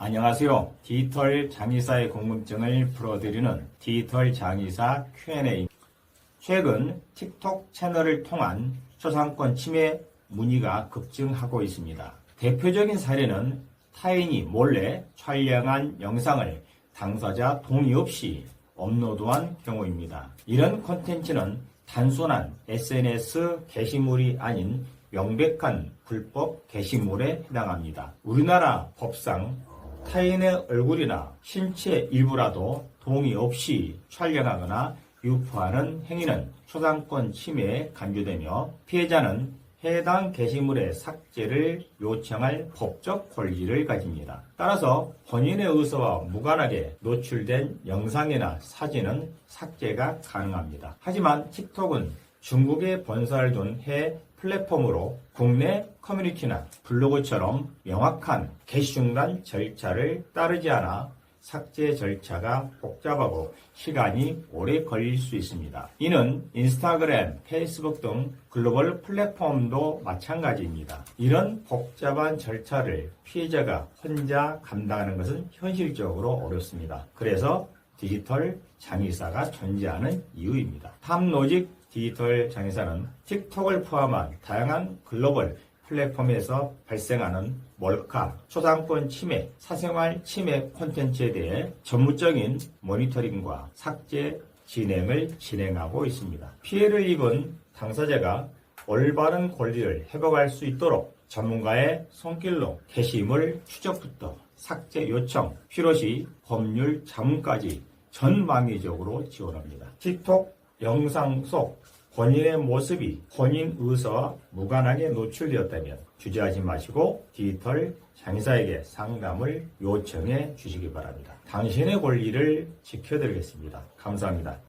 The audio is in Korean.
안녕하세요. 디지털 장의사의 궁금증을 풀어드리는 디지털 장의사 Q&A. 최근 틱톡 채널을 통한 초상권 침해 문의가 급증하고 있습니다. 대표적인 사례는 타인이 몰래 촬영한 영상을 당사자 동의 없이 업로드한 경우입니다. 이런 콘텐츠는 단순한 SNS 게시물이 아닌 명백한 불법 게시물에 해당합니다. 우리나라 법상 타인의 얼굴이나 신체 일부라도 동의 없이 촬영하거나 유포하는 행위는 초상권 침해에 간주되며 피해자는 해당 게시물의 삭제를 요청할 법적 권리를 가집니다. 따라서 본인의 의사와 무관하게 노출된 영상이나 사진은 삭제가 가능합니다. 하지만 틱톡은 중국에 본사를 둔 해외 플랫폼으로 국내 커뮤니티나 블로그처럼 명확한 게시 중단 절차를 따르지 않아 삭제 절차가 복잡하고 시간이 오래 걸릴 수 있습니다. 이는 인스타그램, 페이스북 등 글로벌 플랫폼도 마찬가지입니다. 이런 복잡한 절차를 피해자가 혼자 감당하는 것은 현실적으로 어렵습니다. 그래서 디지털 장의사가 존재하는 이유입니다. 탑로직 디지털 장의사는 틱톡을 포함한 다양한 글로벌 플랫폼에서 발생하는 몰카, 초상권 침해, 사생활 침해 콘텐츠에 대해 전무적인 모니터링과 삭제 진행을 진행하고 있습니다. 피해를 입은 당사자가 올바른 권리를 회복할 수 있도록 전문가의 손길로 게시물 추적부터 삭제 요청, 필요시 법률 자문까지 전방위적으로 지원합니다. 틱톡 영상 속 본인의 모습이 본인 의사와 무관하게 노출되었다면 주저하지 마시고 디지털 장의사에게 상담을 요청해 주시기 바랍니다. 당신의 권리를 지켜드리겠습니다. 감사합니다.